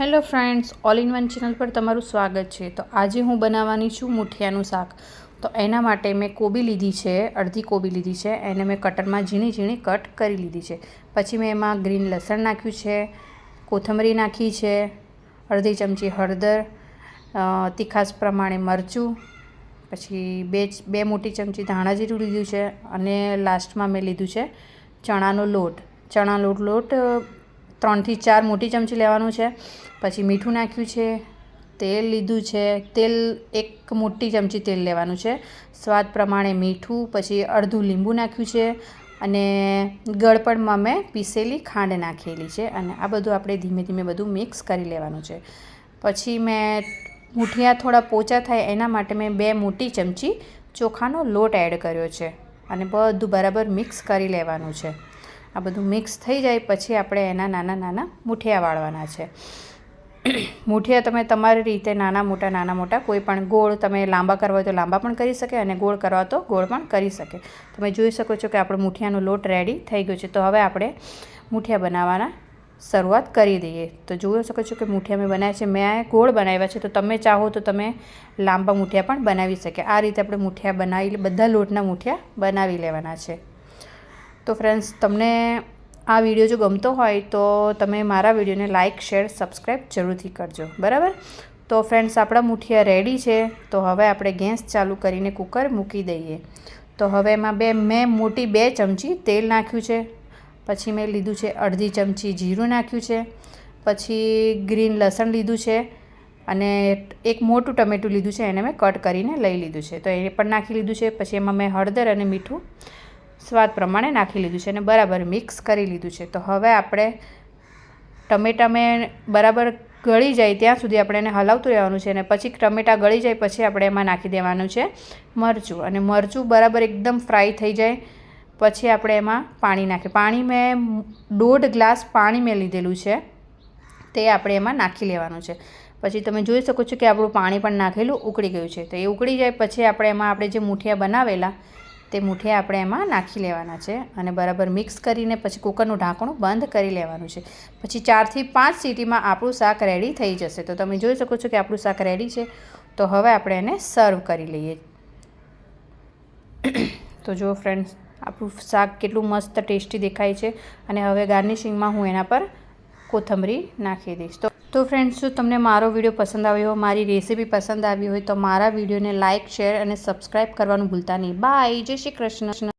Hello friends, all in one channel પર તમારું સ્વાગત છે. તો આજે હું બનાવવાની છું મુઠિયાનું શાક. તો એના માટે મેં કોબી લીધી છે, અડધી કોબી લીધી છે, એને મેં કટરમાં ઝીણી ઝીણી કટ કરી લીધી છે. પછી મેં એમાં ગ્રીન લસણ નાખ્યું છે, કોથમરી નાખી છે, અડધી ચમચી હળદર તીખાસ પ્રમાણે મરચું, પછી બે બે મોટી ચમચી ધાણા જીરું લીધું છે, અને લાસ્ટમાં મેં લીધું છે ચણાનો લોટ. ચણા લોટ લોટ ત્રણથી ચાર મોટી ચમચી લેવાનું છે. પછી મીઠું નાખ્યું છે, તેલ લીધું છે, તેલ એક મોટી ચમચી તેલ લેવાનું છે. સ્વાદ પ્રમાણે મીઠું, પછી અડધું લીંબુ નાખ્યું છે અને ગળપણમાં મેં પીસેલી ખાંડ નાખેલી છે અને આ બધું આપણે ધીમે ધીમે બધું મિક્સ કરી લેવાનું છે. પછી મેં મુઠિયા થોડા પોચા થાય એના માટે મેં બે મોટી ચમચી ચોખાનો લોટ એડ કર્યો છે અને બધું બરાબર મિક્સ કરી લેવાનું છે. આ બધું મિક્સ થઈ જાય પછી આપણે એના નાના નાના મૂઠિયા વાળવાના છે. મૂઠિયા તમે તમારી રીતે નાના મોટા નાના મોટા કોઈ પણ ગોળ તમે લાંબા કરવા તો લાંબા પણ કરી શકે અને ગોળ કરવા તો ગોળ પણ કરી શકે. તમે જોઈ શકો છો કે આપણો મૂઠિયાનો લોટ રેડી થઈ ગયો છે. તો હવે આપણે મૂઠિયા બનાવવાના શરૂઆત કરી દઈએ. તો જોઈ શકો છો કે મૂઠિયા મેં બનાવ્યા છે. મેં ગોળ બનાવ્યા છે. તો તમે ચાહો તો તમે લાંબા મૂઠિયા પણ બનાવી શકે. આ રીતે આપણે મૂઠિયા બનાવી, બધા લોટના મૂઠિયા બનાવી લેવાના છે. તો ફ્રેન્ડ્સ તમને આ વીડિયો જો ગમતો હોય તો તમે મારા વિડીયોને લાઇક શેર સબસ્ક્રાઈબ જરૂરથી કરજો. બરાબર? તો ફ્રેન્ડ્સ આપણા મુઠિયા રેડી છે. તો હવે આપણે ગેસ ચાલુ કરીને કુકર મૂકી દઈએ. તો હવે એમાં બે, મેં મોટી બે ચમચી તેલ નાખ્યું છે. પછી મેં લીધું છે અડધી ચમચી જીરું નાખ્યું છે. પછી ગ્રીન લસણ લીધું છે. અને એક મોટું ટમેટું લીધું છે, એને મેં કટ કરીને લઈ લીધું છે. તો એ પણ નાખી લીધું છે. પછી એમાં મેં હળદર અને મીઠું સ્વાદ પ્રમાણે નાખી લીધું છે અને બરાબર મિક્સ કરી લીધું છે. તો હવે આપણે ટમેટાં મેં બરાબર ગળી જાય ત્યાં સુધી આપણે એને હલાવતું રહેવાનું છે અને પછી ટમેટાં ગળી જાય પછી આપણે એમાં નાખી દેવાનું છે મરચું. અને મરચું બરાબર એકદમ ફ્રાય થઈ જાય પછી આપણે એમાં પાણી નાખીએ પાણી મેં દોઢ ગ્લાસ પાણી મેં લીધેલું છે તે આપણે એમાં નાખી લેવાનું છે. પછી તમે જોઈ શકો છો કે આપણું પાણી પણ નાખેલું ઉકળી ગયું છે. તો એ ઉકળી જાય પછી આપણે એમાં આપણે જે મુઠિયા બનાવેલા તે મૂઠે આપણે એમાં નાખી લેવાના છે અને બરાબર મિક્સ કરીને પછી કુકરનું ઢાંકણું બંધ કરી લેવાનું છે. પછી ચારથી પાંચ સીટીમાં આપણું શાક રેડી થઈ જશે. તો તમે જોઈ શકો છો કે આપણું શાક રેડી છે. તો હવે આપણે એને સર્વ કરી લઈએ. તો જો ફ્રેન્ડ્સ આપણું શાક કેટલું મસ્ત, ટેસ્ટી દેખાય છે. અને હવે ગાર્નિશિંગમાં હું એના પર કોથમરી નાખી દઈશ. તો તો ફ્રેન્ડ્સ જો તમને મારો વીડિયો પસંદ આવ્યો મારી રેસીપી પસંદ આવી હોય, તો મારા વિડીયોને લાઇક શેર અને સબસ્ક્રાઈબ કરવાનું ભૂલતા નહીં. બાય જય શ્રી કૃષ્ણ.